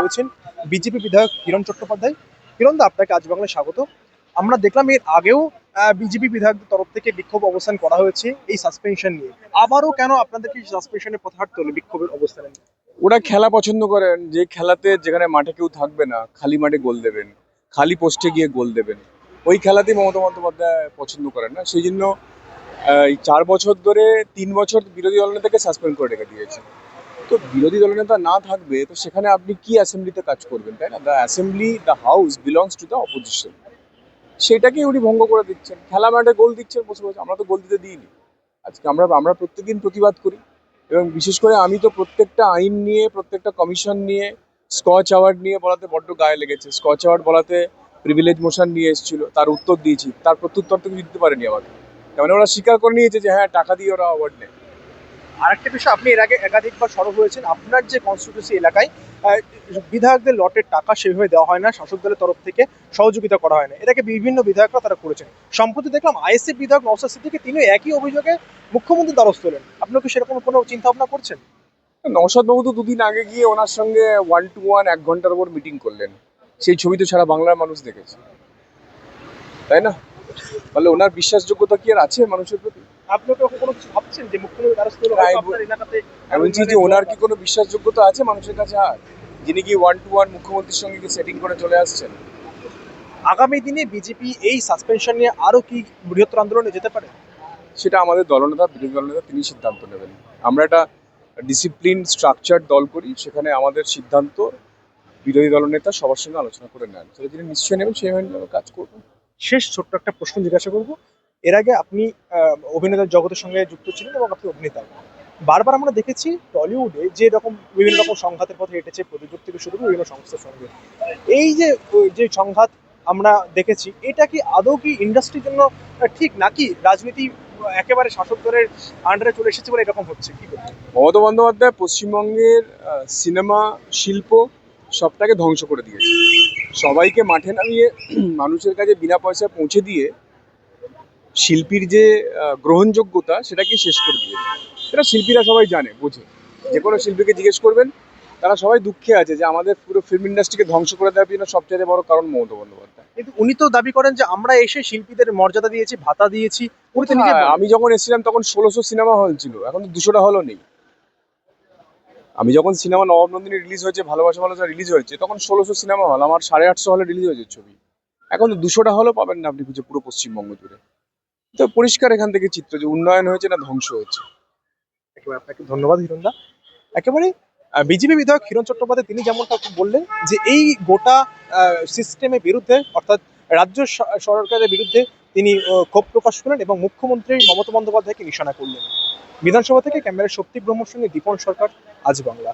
রয়েছেন বিজেপি বিধায়ক কিরণ চট্টোপাধ্যায়। কিরণ দা, আপনাকে আজ বাংলায় স্বাগত। আমরা দেখলাম এর আগেও বিজেপি বিধায়কদের তরফ থেকে বিক্ষোভ অবস্থান করা হয়েছে এই সাসপেনশন নিয়ে। আবারও কেন আপনাদেরকে সাসপেনশনের পথ হাঁটতে হলো বিক্ষোভের অবস্থানে? ওরা খেলা পছন্দ করেন, যে খেলাতে যেখানে মাঠে কেউ থাকবে না, খালি মাঠে গোল দেবেন, খালি পোস্টে গিয়ে গোল দেবেন। ওই খেলাতেই মমতা বন্দ্যোপাধ্যায় পছন্দ করেন না। সেই জন্য চার বছর ধরে, তিন বছর বিরোধী দলনেতাকে সাসপেন্ড করে রেখে দিয়েছে। তো বিরোধী দলনেতা না থাকবে, তো সেখানে আপনি কি অ্যাসেম্বলিতে কাজ করবেন, তাই না? The assembly the house belongs to the opposition সেটাকেই উনি ভঙ্গ করে দিচ্ছেন। খেলা মাঠে গোল দিচ্ছেন বসে বসে। আমরা তো গোল দিতে দিইনি। আজকে আমরা আমরা প্রত্যেকদিন প্রতিবাদ করি। এবং বিশেষ করে আমি তো প্রত্যেকটা আইন নিয়ে, প্রত্যেকটা কমিশন নিয়ে, স্কচ অ্যাওয়ার্ড নিয়ে বলাতে বড্ড গায়ে লেগেছে। স্কচ অ্যাওয়ার্ড বলাতে প্রিভিলেজ মোশন নিয়ে এসেছিল। তার উত্তর দিয়েছি। তার প্রত্যুত্তর তো দিতে পারেনি আমাকে। তার মানে ওরা স্বীকার করে নিয়েছে যে হ্যাঁ টাকা দিয়ে ওরা অ্যাওয়ার্ড নেয়। আরেকটা বিষয়, আপনি এর আগে একাধিকবার সরব হয়েছেন। আপনার যে কনস্টিটিউন্সি এলাকায় বিধায়কদের লটের টাকা সেভাবে দেওয়া হয় না, শাসক দলের তরফ থেকে সহযোগিতা করা হয় না। এটাকে বিভিন্ন বিধায়করা তারা করেছেন। সম্প্রতি দেখলাম আইএসএফ বিধায়ক নওসাদ সিদ্দিকি তিনি একই অভিযোগে মুখ্যমন্ত্রী দ্বারস্থ হলেন। আপনার কি সেরকম কোনো চিন্তা ভাবনা করছেন? নওশাদ বাবু তো দুদিন আগে গিয়ে ওনার সঙ্গে ওয়ান টু ওয়ান এক ঘণ্টার উপর মিটিং করলেন। সেই ছবি তো সারা বাংলার মানুষ দেখেছে। তাই না? তাহলে ওনার বিশ্বাসযোগ্যতা কি আর আছে মানুষের প্রতি? আমি বলছি যে ওনার কি কোনো বিশ্বাসযোগ্যতা আছে মানুষের কাছে আর? যিনি কি ওয়ান টু ওয়ান মুখ্যমন্ত্রীর সঙ্গে কি সেটিং করে চলে আসছেন? আগামী দিনে বিজেপি এই সাসপেনশন নিয়ে আরও কি বৃহত্তর আন্দোলনে যেতে পারে? সেটা আমাদের দলনেতা বিরোধী দলনেতা তিনি সিদ্ধান্ত নেবেন। আমরা একটা ডিসিপ্লিন স্ট্রাকচার দল করি সেখানে আমাদের সিদ্ধান্ত বিরোধী দলনেতা সবার সঙ্গে আলোচনা করে নেন। সেটা তিনি নিশ্চয়ই নেবেন সেই কাজ করব শেষ ছোট্ট একটা প্রশ্ন জিজ্ঞাসা করব। এর আগে আপনি অভিনেতার জগতের সঙ্গে যুক্ত ছিলেন এবং আপনি অভিনেতা। বারবার আমরা দেখেছি টলিউডে যে রকম বিভিন্ন রকম সংঘাতের পথে হেঁটেছে প্রযোজক থেকে শুরু করে বিভিন্ন সংস্থার সঙ্গে। এই যে যে সংঘাত আমরা দেখেছি, এটা কি আদৌ কি ইন্ডাস্ট্রির জন্য ঠিক নাকি রাজনীতি একেবারে শাসক দলের আন্ডারে চলে এসেছে বলে এরকম হচ্ছে? কি মমতা বন্দ্যোপাধ্যায় পশ্চিমবঙ্গের সিনেমা, শিল্প সবটাকে ধ্বংস করে দিয়েছে। সবাইকে মাঠে নামিয়ে মানুষের কাছে বিনা পয়সায় পৌঁছে দিয়ে শিল্পীর যে গ্রহণযোগ্যতা সেটাকে শেষ করে দিয়েছে সেটা শিল্পীরা সবাই জানে বোঝে। যে কোনো শিল্পীকে জিজ্ঞেস করবেন তারা সবাই দুঃখে আছে যে আমাদের পুরো ফিল্ম ইন্ডাস্ট্রিকে ধ্বংস করে দেওয়ার জন্য সবচেয়ে বড় কারণ মমতা বন্দ্যোপাধ্যায়। কিন্তু উনি তো দাবি করেন যে আমরা এসে শিল্পীদের মর্যাদা দিয়েছি ভাতা দিয়েছি। উনি তো নিজে হ্যাঁ, আমি যখন এসেছিলাম তখন ষোলোশো সিনেমা হল ছিল এখন তো দুশোটা হলও নেই। আমি যখন সিনেমা নবাব নন্দিনী রিলিজ হয়েছে, ভালোবাসা ভালোবাসা রিলিজ হয়েছে, তখন ষোলোশো সিনেমা হল, আমার সাড়ে আটশো হলে রিলিজ হয়েছে ছবি। এখন দুশোটা হলেও পাবেন না আপনি খুঁজে পুরো পশ্চিমবঙ্গ জুড়ে। তো পরিষ্কার এখান থেকে চিত্র যে উন্নয়ন হয়েছে না ধ্বংস হয়েছে। একেবারে আপনাকে ধন্যবাদ, হিরণদা। একেবারে বিজেপি বিধায়ক হিরণ চট্টোপাধ্যায়, তিনি যেমনটা বললেন যে এই গোটা সিস্টেমের বিরুদ্ধে, অর্থাৎ রাজ্য সরকারের বিরুদ্ধে তিনি ক্ষোভ প্রকাশ করলেন এবং মুখ্যমন্ত্রী মমতা বন্দ্যোপাধ্যায়কে নিশানা করলেন। বিধানসভা থেকে ক্যামেরার শক্তি ব্রহ্মর সঙ্গে দীপন সরকার আজ বাংলা।